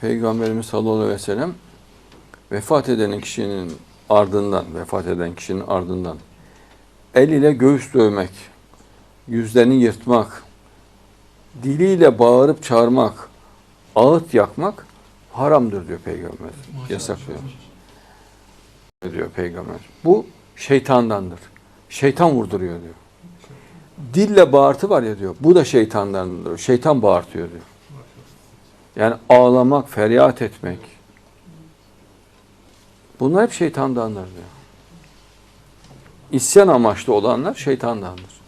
Peygamberimiz sallallahu aleyhi ve sellem vefat eden kişinin ardından, vefat eden kişinin ardından el ile göğüs dövmek, yüzlerini yırtmak, diliyle bağırıp çağırmak, ağıt yakmak haramdır diyor Peygamber. Yasaklıyor diyor Peygamber. Bu şeytandandır. Şeytan vurduruyor diyor. Dille bağırtı var ya diyor. Bu da şeytandandır. Şeytan bağırtıyor diyor. Yani ağlamak, feryat etmek. Bunlar hep şeytandandır diyor. İsyan amaçlı olanlar şeytandandır.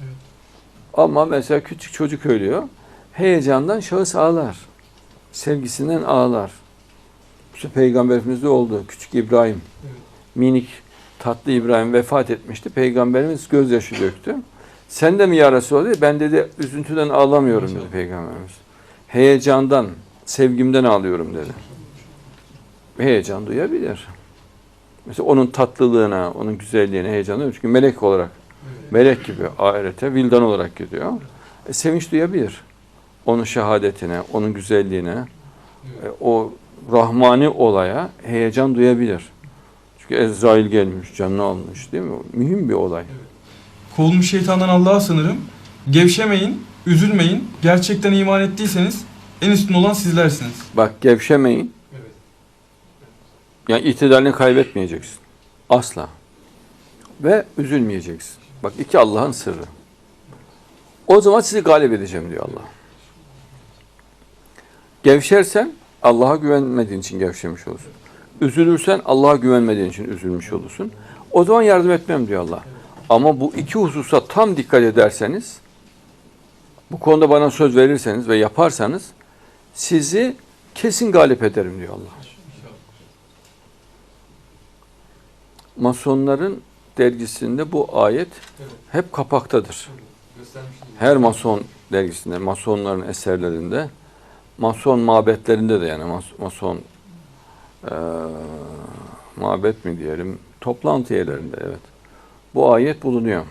Evet. Ama mesela küçük çocuk ölüyor. Heyecandan şahıs ağlar. Sevgisinden ağlar. İşte Peygamberimizde oldu. Küçük İbrahim. Evet. Minik tatlı İbrahim vefat etmişti. Peygamberimiz gözyaşı döktü. Sen de mi ya Resulallah? Ben dedi üzüntüden ağlamıyorum dedi. Peygamberimiz. Heyecandan, sevgimden ağlıyorum dedi. Heyecan duyabilir. Mesela onun tatlılığına, onun güzelliğine heyecan duyuyor. Çünkü melek olarak, melek gibi ahirete vildan olarak gidiyor. E, sevinç duyabilir. Onun şehadetine, onun güzelliğine, e, o rahmani olaya heyecan duyabilir. Çünkü Ezrail gelmiş, canını almış değil mi? Mühim bir olay. Kovulmuş şeytandan Allah'a sınırım. Gevşemeyin, üzülmeyin. Gerçekten iman ettiyseniz en üstün olan sizlersiniz. Bak gevşemeyin. Yani itidalini kaybetmeyeceksin. Asla. Ve üzülmeyeceksin. Bak iki Allah'ın sırrı. O zaman sizi galip edeceğim diyor Allah. Gevşersen Allah'a güvenmediğin için gevşemiş olursun. Üzülürsen Allah'a güvenmediğin için üzülmüş olursun. O zaman yardım etmem diyor Allah. Ama bu iki hususa tam dikkat ederseniz, bu konuda bana söz verirseniz ve yaparsanız sizi kesin galip ederim diyor Allah. Masonların dergisinde bu ayet hep kapaktadır. Her mason dergisinde, masonların eserlerinde, mason mabetlerinde de yani mas- mason eee mabet mi diyelim, toplantı yerlerinde evet. Bu ayet bulunuyor.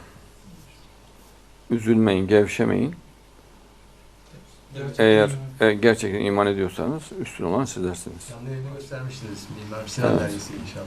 Üzülmeyin, gevşemeyin. Gerçekten Eğer e, gerçekten iman ediyorsanız üstün olan sizlersiniz. Canlı yayını göstermiştiniz. Mimar Sinan Evet. dergisi inşallah.